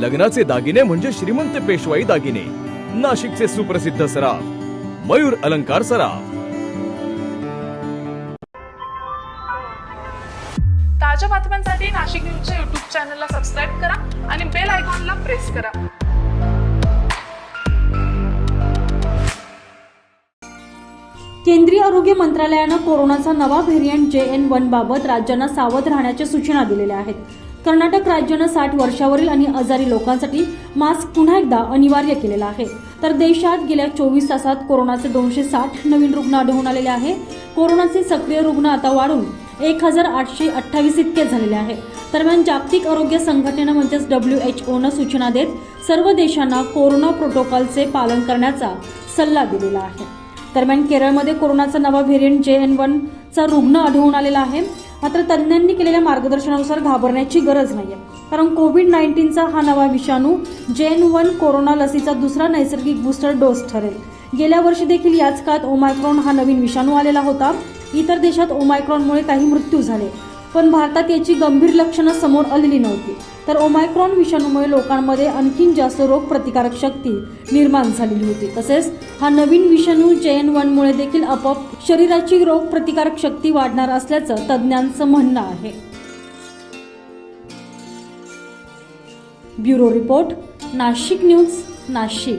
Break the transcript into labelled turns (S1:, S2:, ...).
S1: लग्नाचे दागिने म्हणजे श्रीमंत पेशवाई दागिने. नाशिकचे सुप्रसिद्ध सराफ. मयूर अलंकार सराफ.
S2: ताज्या बातम्यांसाठी नाशिक न्यूजच्या युट्यूब चॅनलला सबस्क्राईब करा आणि बेल आयकॉनला प्रेस करा.
S3: केंद्रीय आरोग्य मंत्रालयानं कोरोनाचा नवा व्हेरियंट जे एन वन बाबत राज्यांना सावध राहण्याच्या सूचना दिलेल्या आहेत. कर्नाटक राज्यानं साठ वर्षावरील आणि आजारी लोकांसाठी मास्क पुन्हा एकदा अनिवार्य केलेला आहे. तर देशात गेल्या चोवीस तासात कोरोनाचे दोनशे साठ नवीन रुग्ण आढळून आलेले आहे. कोरोनाचे सक्रिय रुग्ण आता वाढून एक हजार आठशे अठ्ठावीस इतके झालेले आहे. दरम्यान जागतिक आरोग्य संघटनेनं म्हणजेच डब्ल्यू एच ओनं सूचना देत सर्व देशांना कोरोना प्रोटोकॉलचे पालन करण्याचा सल्ला दिलेला आहे. दरम्यान केरळमध्ये कोरोनाचा नवा व्हेरियंट जे एन वनचा रुग्ण आढळून आलेला आहे. मात्र तज्ज्ञांनी केलेल्या मार्गदर्शनानुसार घाबरण्याची गरज नाही आहे कारण कोविड नाईन्टीनचा हा नवा विषाणू जेन वन कोरोना लसीचा दुसरा नैसर्गिक बूस्टर डोस ठरेल. गेल्या वर्षी देखील याच काळात ओमायक्रॉन हा नवीन विषाणू आलेला होता. इतर देशात ओमायक्रॉनमुळे काही मृत्यू झाले. पण भारतात याची गंभीर लक्षणं समोर आलेली नव्हती. तर ओमायक्रॉन विषाणूमुळे लोकांमध्ये आणखीन जास्त रोगप्रतिकारक शक्ती निर्माण झालेली होती. तसेच हा नवीन विषाणू जेएन वनमुळे देखील आपोआप शरीराची रोगप्रतिकारक शक्ती वाढणार असल्याचं तज्ज्ञांचं म्हणणं आहे. Bureau report Nashik news Nashik.